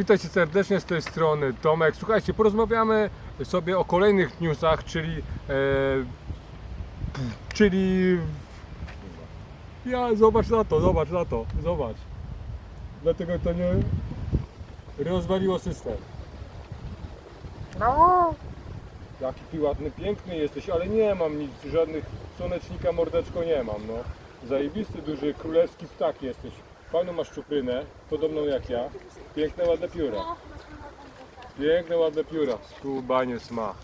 Witajcie serdecznie z tej strony Tomek. Słuchajcie, porozmawiamy sobie o kolejnych newsach, czyli e, czyli ja zobacz na to, zobacz na to, zobacz. Dlatego to nie rozwaliło system. No, Jaki ty ładny, piękny jesteś, ale nie mam nic, żadnych słonecznika, mordeczko nie mam, no. Zajebisty, duży, królewski ptak jesteś. Fajną masz czuprynę, podobną jak ja. Piękne, ładne pióra. Piękne, ładne pióra. Skubaniec ma.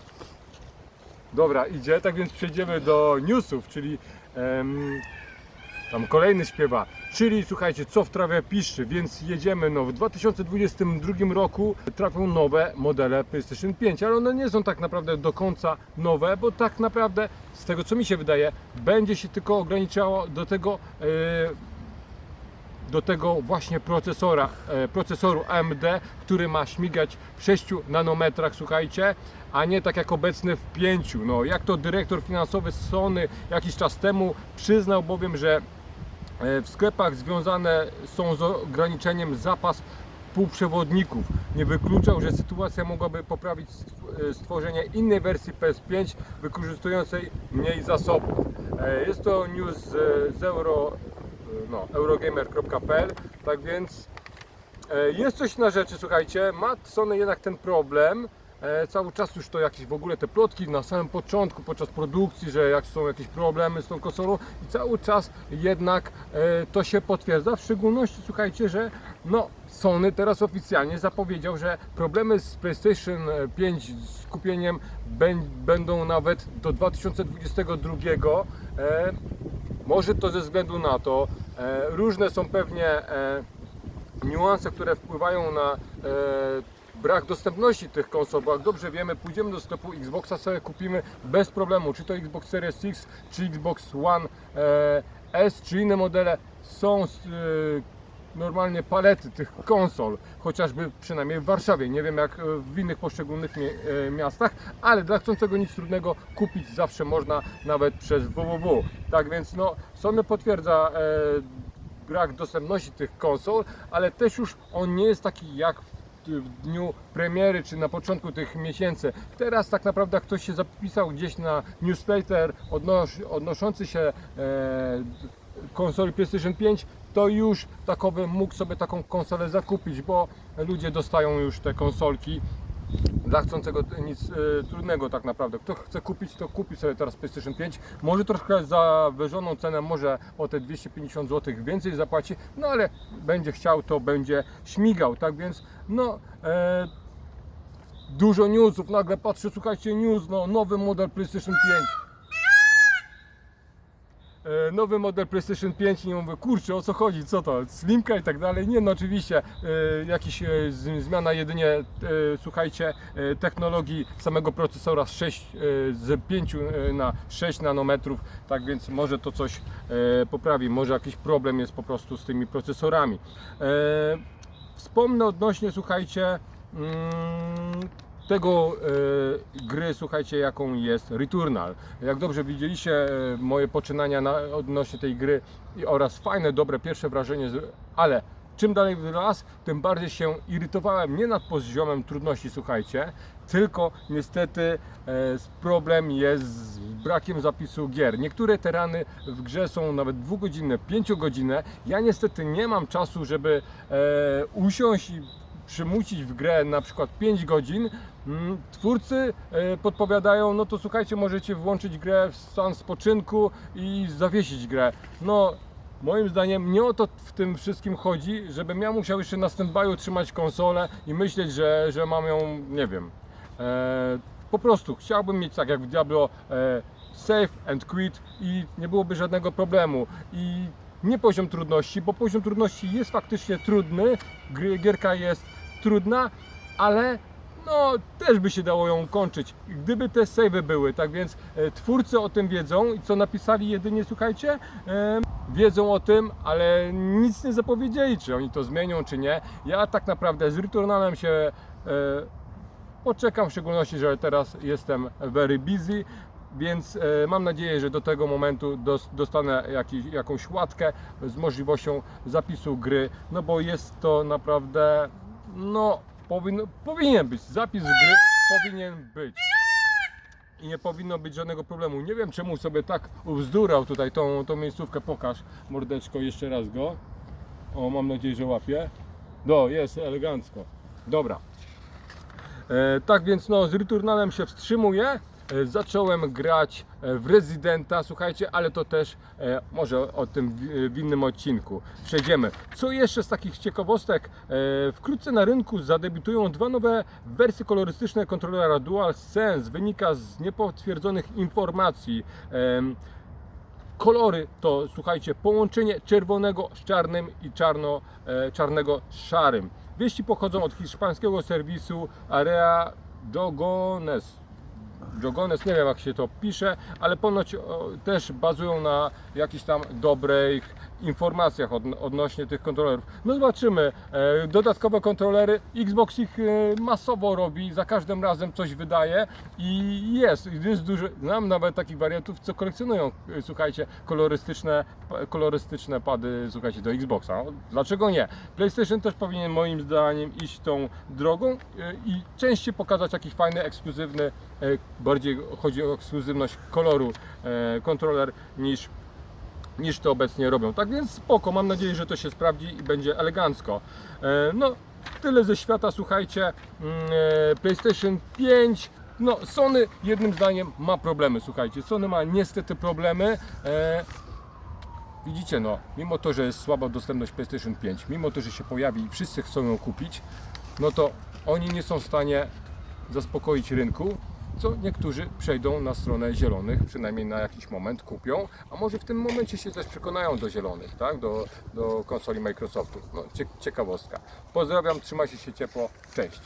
Dobra, idzie, tak więc przejdziemy do newsów, czyli em, tam kolejny śpiewa. Czyli słuchajcie, co w trawie piszczy, więc jedziemy no w 2022 roku trafią nowe modele PlayStation 5, ale one nie są tak naprawdę do końca nowe, bo tak naprawdę z tego co mi się wydaje, będzie się tylko ograniczało do tego e, do tego właśnie procesora, e, procesoru AMD, który ma śmigać w 6 nanometrach, słuchajcie, a nie tak jak obecny w 5. No, jak to dyrektor finansowy Sony jakiś czas temu przyznał bowiem, że e, w sklepach związane są z ograniczeniem zapas półprzewodników. Nie wykluczał, że sytuacja mogłaby poprawić e, stworzenie innej wersji PS5 wykorzystującej mniej zasobów. Jest to news z Euro, no, eurogamer.pl, tak więc e, jest coś na rzeczy, słuchajcie, ma Sony jednak ten problem, e, cały czas już to jakieś w ogóle te plotki na samym początku, podczas produkcji, że jak są jakieś problemy z tą konsolą i cały czas jednak e, to się potwierdza, w szczególności słuchajcie, że no Sony teraz oficjalnie zapowiedział, że problemy z PlayStation 5 z kupieniem bę- będą nawet do 2022 e, może to ze względu na to, e, różne są pewnie e, niuanse, które wpływają na e, brak dostępności tych konsol, bo jak dobrze wiemy, pójdziemy do sklepu Xboxa sobie kupimy bez problemu, czy to Xbox Series X, czy Xbox One S, czy inne modele są normalnie palety tych konsol, chociażby przynajmniej w Warszawie, nie wiem jak e, w innych poszczególnych mie- e, miastach, ale dla chcącego nic trudnego kupić zawsze można nawet przez www. Tak więc no, Sony potwierdza e, brak dostępności tych konsol, ale też już on nie jest taki jak w, dniu premiery czy na początku tych miesięcy. Teraz tak naprawdę ktoś się zapisał gdzieś na newsletter odnos, odnoszący się e, konsoli PlayStation 5, to już takowy mógł sobie taką konsolę zakupić, bo ludzie dostają już te konsolki dla chcącego nic e, trudnego tak naprawdę. Kto chce kupić, to kupi sobie teraz PlayStation 5. Może troszkę za wyżoną cenę, może o te 250 zł więcej zapłaci, no ale będzie chciał, to będzie śmigał. Tak więc, no. E, Dużo newsów, nagle patrzę, słuchajcie, news, no, nowy model PlayStation 5. E, nowy model PlayStation 5 i nie mówię, kurczę, o co chodzi, co to, slimka i tak dalej. Nie, no oczywiście, e, jakiś e, zmiana jedynie, słuchajcie, technologii samego procesora z 6, e, z 5 e, na 6 nanometrów, tak więc może to coś poprawi, może jakiś problem jest po prostu z tymi procesorami. Wspomnę odnośnie, słuchajcie, mm, tego e, gry, słuchajcie, jaką jest Returnal. Jak dobrze widzieliście e, moje poczynania na, odnośnie tej gry i, oraz fajne, dobre pierwsze wrażenie, z, ale czym dalej w las, tym bardziej się irytowałem nie nad poziomem trudności, słuchajcie, tylko niestety e, problem jest z brakiem zapisu gier. Niektóre terany w grze są nawet dwugodzinne, pięciogodzinne. Ja niestety nie mam czasu, żeby e, usiąść i przymusić w grę na przykład 5 godzin, mm, twórcy e, podpowiadają, no to słuchajcie, możecie włączyć grę w stan spoczynku i zawiesić grę. No, moim zdaniem nie o to w tym wszystkim chodzi, żebym ja musiał jeszcze na stand-by'u trzymać konsolę i myśleć, że, że mam ją, nie wiem, e, po prostu chciałbym mieć tak jak w Diablo e, save and quit i nie byłoby żadnego problemu i nie poziom trudności, bo poziom trudności jest faktycznie trudny, gierka jest trudna, ale no też by się dało ją kończyć, gdyby te savey były, tak więc e, twórcy o tym wiedzą i co napisali jedynie, słuchajcie, e, wiedzą o tym, ale nic nie zapowiedzieli, czy oni to zmienią, czy nie. Ja tak naprawdę z Returnalem się e, poczekam, w szczególności, że teraz jestem very busy, więc e, mam nadzieję, że do tego momentu dos, dostanę jakiś, jakąś łatkę z możliwością zapisu gry, no bo jest to naprawdę no powinien być, zapis gry powinien być. I nie powinno być żadnego problemu. Nie wiem czemu sobie tak ubzdurał tutaj tą, tą miejscówkę. Pokaż mordeczko jeszcze raz go. O, mam nadzieję, że łapie. No, jest elegancko. Dobra. E, tak więc no, z Returnalem się wstrzymuję. E, zacząłem grać e, w Residenta, słuchajcie, ale to też e, może o tym w, innym odcinku. Przejdziemy. Co jeszcze z takich ciekawostek? Wkrótce na rynku zadebiutują dwa nowe wersje kolorystyczne kontrolera DualSense. Wynika z niepotwierdzonych informacji. Kolory to, słuchajcie, połączenie czerwonego z czarnym i czarno, e, czarnego z szarym. Wieści pochodzą od hiszpańskiego serwisu Area Dogones. Dogones, nie wiem jak się to pisze, ale ponoć też bazują na jakichś tam dobrych informacjach od, odnośnie tych kontrolerów. No zobaczymy. E, dodatkowe kontrolery, Xbox ich e, masowo robi, za każdym razem coś wydaje i jest, jest duży, znam nawet takich wariantów, co kolekcjonują, e, słuchajcie, kolorystyczne, kolorystyczne pady, słuchajcie, do Xboxa. Dlaczego nie? PlayStation też powinien moim zdaniem iść tą drogą i częściej pokazać jakiś fajny, ekskluzywny, bardziej chodzi o ekskluzywność koloru e, kontroler niż niż to obecnie robią. Tak więc spoko, mam nadzieję, że to się sprawdzi i będzie elegancko. E, No, tyle ze świata, słuchajcie. Mm, e, PlayStation 5. No, Sony jednym zdaniem ma problemy, słuchajcie. Sony ma niestety problemy. E, Widzicie, no, mimo to, że jest słaba dostępność PlayStation 5, mimo to, że się pojawi i wszyscy chcą ją kupić, no to oni nie są w stanie zaspokoić rynku, co niektórzy przejdą na stronę zielonych, przynajmniej na jakiś moment kupią, a może w tym momencie się też przekonają do zielonych, tak, do, do konsoli Microsoftu. No, cie, ciekawostka. Pozdrawiam, trzymajcie się ciepło, cześć.